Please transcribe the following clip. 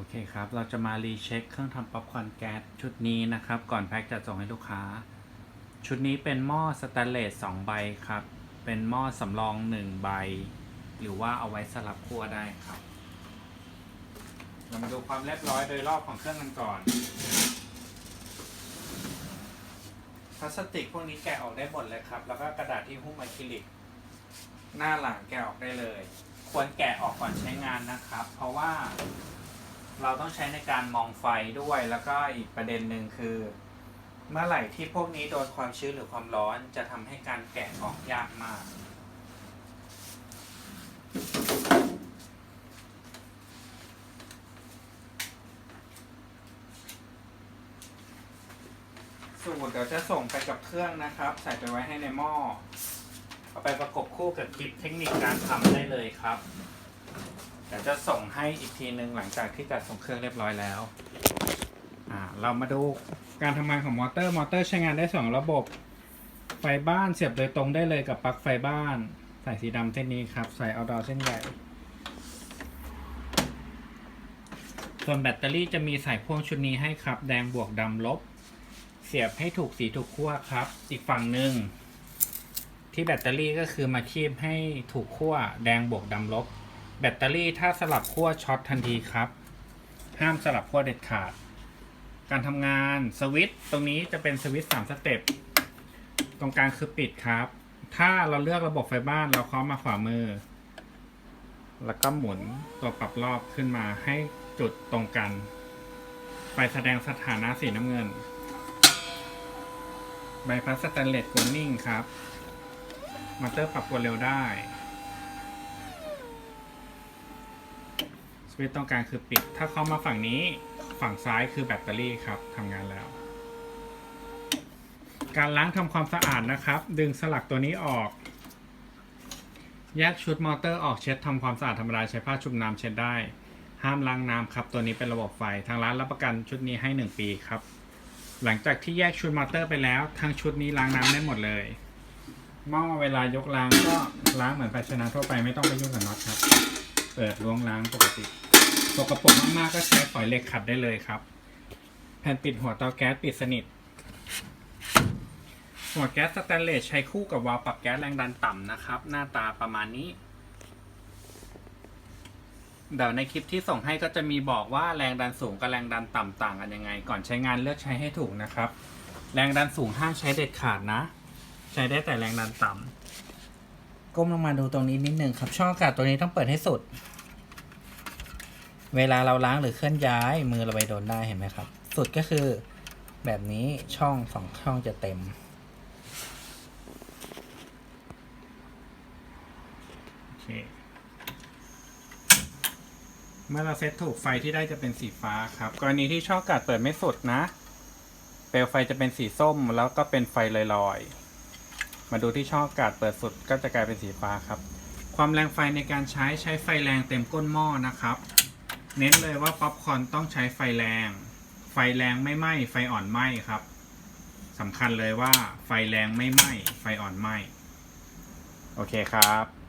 โอเคครับ เราจะมารีเช็คเครื่องทำป๊อปคอร์นแก๊สชุดนี้นะครับ ก่อนแพ็คจะส่งให้ลูกค้า ชุดนี้เป็นหม้อสแตนเลส2ใบครับ เป็นหม้อสำรอง 1 ใบ หรือว่าเอาไว้สลับคั่วได้ครับเรามาดูความเรียบร้อยโดยรอบของเครื่องกันก่อน พลาสติกพวกนี้แกะออกได้หมดเลยครับ แล้วก็กระดาษที่หุ้มอะคริลิก หน้าหลังแกะออกได้เลย ควรแกะออกก่อนใช้งานนะครับ เพราะว่า เราต้องใช้ในการมองไฟด้วยแล้วก็อีกประเด็นหนึ่งคือ เมื่อไหร่ที่พวกนี้โดนความชื้นหรือความร้อนจะทำให้การแกะออกยากมาก สูตรเดี๋ยวจะส่งไปกับเครื่องนะครับ ใส่ไปไว้ให้ในหม้อเอาไปประกบคู่กับคลิปเทคนิคการทำได้เลยครับ เดี๋ยวจะส่งให้อีกทีหนึ่งหลังจากที่จัดส่งเครื่องเรียบร้อยแล้วอ่าเรามาดูการทำงานของมอเตอร์ มอเตอร์ใช้งานได้สองระบบ ไฟบ้านเสียบโดยตรงได้เลยกับปลั๊กไฟบ้าน สายสีดำเส้นนี้ครับใส่เอาดอเส้นใหญ่ ส่วนแบตเตอรี่จะมีสายพ่วงชุดนี้ให้ครับ แดงบวกดำลบ เสียบให้ถูกสีถูกขั้วครับ อีกฝั่งหนึ่งที่แบตเตอรี่ก็คือมาคีบให้ถูกขั้วแดงบวกดำลบ แบตเตอรี่ถ้าสลับขั้วช็อตทันทีครับ ห้ามสลับขั้วเด็ดขาด การทำงานสวิตช์ตรงนี้จะเป็นสวิตช์สามสเต็ปตรงกลางคือปิดครับ ถ้าเราเลือกระบบไฟบ้านเราเคาะมาขวามือ แล้วก็หมุนตัวปรับรอบขึ้นมาให้จุดตรงกัน ไฟแสดงสถานะสีน้ำเงิน ใบพัดสแตนเลสกลนิ่งครับมอเตอร์ปรับความเร็วได้ สวิตช์ตรงกางคือปิด ถ้าเข้ามาฝั่งนี้ฝั่งซ้ายคือแบตเตอรี่ครับทำงานแล้ว การล้างทำความสะอาดนะครับ ดึงสลักตัวนี้ออก แยกชุดมอเตอร์ออกเช็ดทำความสะอาดธรรมดาใช้ผ้าชุบน้ำเช็ดได้ ห้ามล้างน้ำครับ ตัวนี้เป็นระบบไฟทางร้านรับประกันชุดนี้ให้ 1 ปีครับ หลังจากที่แยกชุดมอเตอร์ไปแล้วทั้งชุดนี้ล้างน้ำได้หมดเลยหม้อเวลายกล้างก็ล้างเหมือนภาชนะทั่วไปไม่ต้องไปยุ่งกับน็อตครับ เปิดล้วงล้างปกติ สกปรกมากๆก็ใช้ฝอยเหล็กขัดได้เลยครับ แผ่นปิดหัวเตาแก๊สปิดสนิท หัวแก๊สสแตนเลสใช้คู่กับวาล์วปรับแก๊สแรงดันต่ำนะครับ หน้าตาประมาณนี้เดี๋ยวในคลิปที่ส่งให้ก็จะมีบอกว่าแรงดันสูงกับแรงดันต่ำต่างกันยังไง ก่อนใช้งานเลือกใช้ให้ถูกนะครับ แรงดันสูงห้ามใช้เด็ดขาดนะ ใช้ได้แต่แรงดันต่ำก้มลงมาดูตรงนี้นิดนึงครับช่องอากาศตัวนี้ต้องเปิดให้สุด เวลาเราล้างหรือเคลื่อนย้ายมือเราไปโดนได้เห็นไหมครับ สุดก็คือแบบนี้ช่องสองช่องจะเต็ม โอเค เมื่อเราเซตถูกไฟที่ได้จะเป็นสีฟ้าครับ กรณีที่ช่องกาศเปิดไม่สุดนะ เปลวไฟจะเป็นสีส้มแล้วก็เป็นไฟลอยๆ มาดูที่ช่องกาศเปิดสุดก็จะกลายเป็นสีฟ้าครับ ความแรงไฟในการใช้ใช้ไฟแรงเต็มก้นหม้อนะครับ เน้นเลยว่าป๊อปคอนต้องใช้ไฟแรง ไฟแรงไม่ไหม้ไฟอ่อนไหม้ครับสำคัญเลยว่าไฟแรงไม่ไหม้ไฟอ่อนไหม้โอเคครับ